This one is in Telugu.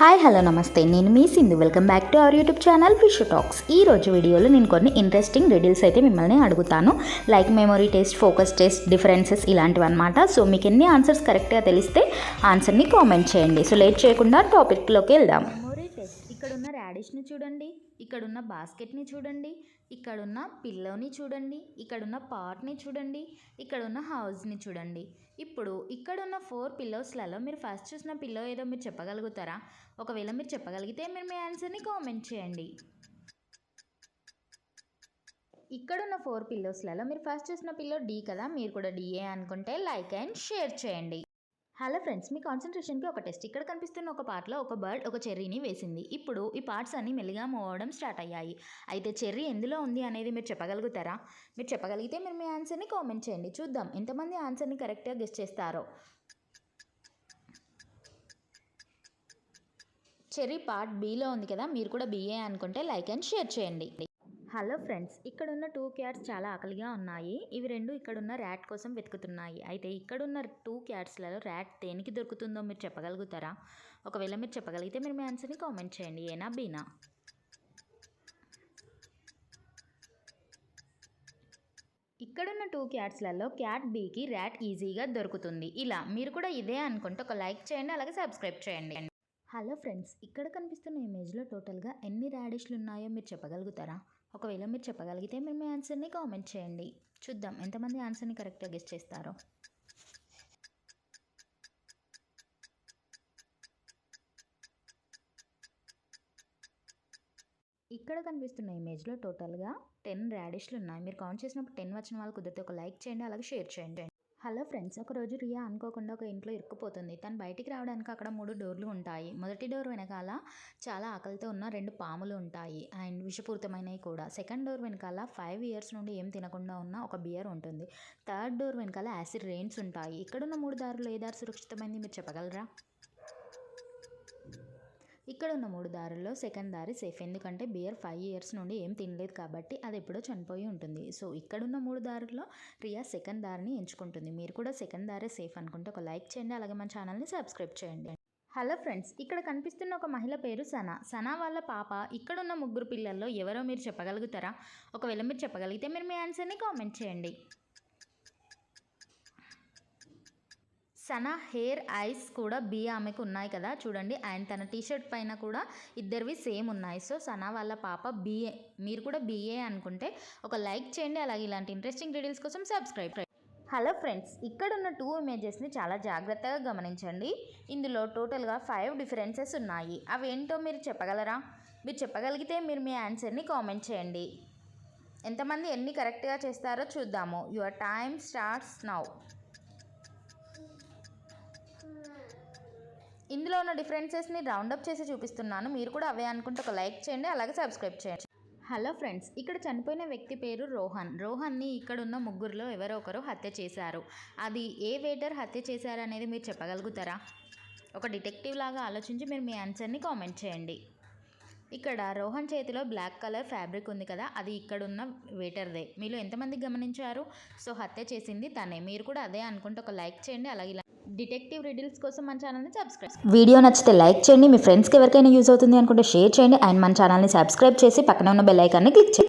హాయ్ హలో నమస్తే. నేను మీ Sindhu. Welcome back to our YouTube channel fish talks. ఈ రోజు వీడియోలో నేను కొన్ని ఇంట్రెస్టింగ్ డీటెయిల్స్ అయితే మిమ్మల్ని అడుగుతాను. Like memory test focus test differences ఇలాంటివి అనమాట సో మీకు ఎన్ని ఆన్సర్స్ కరెక్ట్గా తెలిస్తే ఆన్సర్ని కామెంట్ చేయండి. సో లేట్ చేయకుండా టాపిక్లోకి వెళ్దాం. ఇక్కడున్న రాడిష్ని చూడండి ఇక్కడున్న బాస్కెట్ని చూడండి ఇక్కడున్న పిల్లోని చూడండి ఇక్కడున్న పాట్ని చూడండి ఇక్కడున్న హౌస్ని చూడండి. ఇప్పుడు ఇక్కడున్న ఫోర్ పిల్లోస్లలో మీరు ఫస్ట్ చూసిన పిల్లో ఏదో మీరు చెప్పగలుగుతారా? ఒకవేళ మీరు చెప్పగలిగితే మీరు మీ ఆన్సర్ని కామెంట్ చేయండి. ఇక్కడున్న ఫోర్ పిల్లోస్లలో మీరు ఫస్ట్ చూసిన పిల్లో డి కదా మీరు కూడా డిఏ అనుకుంటే లైక్ అండ్ షేర్ చేయండి. హలో ఫ్రెండ్స్ మీ కాన్సన్ట్రేషన్కి ఒక టెస్ట్ ఇక్కడ కనిపిస్తున్న ఒక పార్ట్లో ఒక బర్డ్ ఒక చెర్రీని వేసింది. ఇప్పుడు ఈ పార్ట్స్ అన్నీ మెల్లిగా మూవ్ స్టార్ట్ అయ్యాయి. అయితే చెర్రీ ఎందులో ఉంది అనేది మీరు చెప్పగలుగుతారా? మీరు చెప్పగలిగితే మీరు మీ ఆన్సర్ని కామెంట్ చేయండి. చూద్దాం ఎంతమంది ఆన్సర్ని కరెక్ట్గా గెస్ట్ చేస్తారో. చెర్రీ పార్ట్ బీలో ఉంది కదా మీరు కూడా బీఏ అనుకుంటే లైక్ అండ్ షేర్ చేయండి. హలో ఫ్రెండ్స్ ఇక్కడ ఉన్న టూ క్యాట్స్ చాలా ఆకలిగా ఉన్నాయి. ఇవి రెండు ఇక్కడున్న ర్యాట్ కోసం వెతుకుతున్నాయి. అయితే ఇక్కడున్న టూ క్యాట్స్లలో ర్యాట్ దేనికి దొరుకుతుందో మీరు చెప్పగలుగుతారా? ఒకవేళ మీరు చెప్పగలిగితే మీరు మీ ఆన్సర్ని కామెంట్ చేయండి. ఏనా బీనా? ఇక్కడున్న టూ క్యాట్స్లలో క్యాట్ బీకి ర్యాట్ ఈజీగా దొరుకుతుంది. ఇలా మీరు కూడా ఇదే అనుకుంటే ఒక లైక్ చేయండి అలాగే సబ్స్క్రైబ్ చేయండి. హలో ఫ్రెండ్స్ ఇక్కడ కనిపిస్తున్న ఇమేజ్లో టోటల్గా ఎన్ని రాడిష్లు ఉన్నాయో మీరు చెప్పగలుగుతారా? ఒకవేళ మీరు చెప్పగలిగితే మీరు మీ ఆన్సర్ని కామెంట్ చేయండి. చూద్దాం ఎంతమంది ఆన్సర్ని కరెక్ట్గా గెస్ట్ చేస్తారో. ఇక్కడ కనిపిస్తున్న ఇమేజ్లో టోటల్గా టెన్ ర్యాడిష్లు ఉన్నాయి. మీరు కౌంట్ చేసినప్పుడు టెన్ వచ్చిన వాళ్ళు కుదిరితే ఒక లైక్ చేయండి అలాగే షేర్ చేయండి. హలో ఫ్రెండ్స్ ఒకరోజు రియా అనుకోకుండా ఒక ఇంట్లో ఇరుక్కుపోతుంది. తను బయటికి రావడానికి అక్కడ మూడు డోర్లు ఉంటాయి. మొదటి డోర్ వెనకాల చాలా ఆకలితో ఉన్న రెండు పాములు ఉంటాయి. అండ్ విషపూరితమైనవి కూడా. సెకండ్ డోర్ వెనకాల ఫైవ్ ఇయర్స్ నుండి ఏం తినకుండా ఉన్న ఒక బియర్ ఉంటుంది. థర్డ్ డోర్ వెనకాల యాసిడ్ రెయిన్స్ ఉంటాయి. ఇక్కడున్న మూడు దారులు ఏ దారి సురక్షితమైంది మీరు చెప్పగలరా? ఇక్కడ ఉన్న మూడు దారుల్లో సెకండ్ దారి సేఫ్. ఎందుకంటే బియర్ ఫైవ్ ఇయర్స్ నుండి ఏం తినలేదు కాబట్టి అది ఎప్పుడో చనిపోయి ఉంటుంది. సో ఇక్కడున్న మూడు దారుల్లో రియా సెకండ్ దారిని ఎంచుకుంటుంది. మీరు కూడా సెకండ్ దారే సేఫ్ అనుకుంటే ఒక లైక్ చేయండి. అలాగే మన ఛానల్ని సబ్స్క్రైబ్ చేయండి. హలో ఫ్రెండ్స్ ఇక్కడ కనిపిస్తున్న ఒక మహిళ పేరు సనా. సనా వాళ్ళ పాప. ఇక్కడున్న ముగ్గురు పిల్లల్లో ఎవరో మీరు చెప్పగలుగుతారా? ఒకవేళ మీరు చెప్పగలిగితే మీరు మీ ఆన్సర్ని కామెంట్ చేయండి. సనా హెయిర్ ఐస్ కూడా బి ఆమెకు ఉన్నాయి కదా చూడండి. అండ్ తన టీషర్ట్ పైన కూడా ఇద్దరివి సేమ్ ఉన్నాయి. సో సనా వాళ్ళ పాప బిఏ మీరు కూడా బిఏ అనుకుంటే ఒక లైక్ చేయండి. అలాగే ఇలాంటి ఇంట్రెస్టింగ్ డీటెయిల్స్ కోసం సబ్స్క్రైబ్ హలో ఫ్రెండ్స్ ఇక్కడ ఉన్న టూ ఇమేజెస్ని చాలా జాగ్రత్తగా గమనించండి. ఇందులో టోటల్గా ఫైవ్ డిఫరెన్సెస్ ఉన్నాయి. అవి ఏంటో మీరు చెప్పగలరా? మీరు చెప్పగలిగితే మీరు మీ ఆన్సర్ని కామెంట్ చేయండి. ఎంతమంది ఎన్ని కరెక్ట్గా చేస్తారో చూద్దాము. Your time starts now. ఇందులో ఉన్న డిఫరెన్సెస్ని రౌండప్ చేసి చూపిస్తున్నాను. మీరు కూడా అవే అనుకుంటే ఒక లైక్ చేయండి అలాగే సబ్స్క్రైబ్ చేయండి. హలో ఫ్రెండ్స్ ఇక్కడ చనిపోయిన వ్యక్తి పేరు రోహన్. రోహన్ని ఇక్కడ ఉన్న ముగ్గురులో ఎవరో ఒకరు హత్య చేశారు. అది ఏ వేటర్ హత్య చేశారు అనేది మీరు చెప్పగలుగుతారా? ఒక డిటెక్టివ్ లాగా ఆలోచించి మీరు మీ ఆన్సర్ని కామెంట్ చేయండి. ఇక్కడ రోహన్ చేతిలో బ్లాక్ కలర్ ఫ్యాబ్రిక్ ఉంది కదా అది ఇక్కడున్న వేటర్దే. మీలో ఎంతమంది గమనించారు? సో హత్య చేసింది తనే. మీరు కూడా అదే అనుకుంటే ఒక లైక్ చేయండి అలాగే ఇలా డిటెక్టివ్ రిడిల్స్ కోసం మన ఛానల్ని సబ్స్క్రైబ్ వీడియో నచ్చితే లైక్ చేయండి మీ ఫ్రెండ్స్కి ఎవరికైనా యూజ్ అవుతుంది అనుకుంటే షేర్ చేయండి అండ్ మన ఛానల్ని సబ్స్క్రైబ్ చేసి పక్కన ఉన్న బెల్ ఐకాన్ని క్లిక్ చేయండి.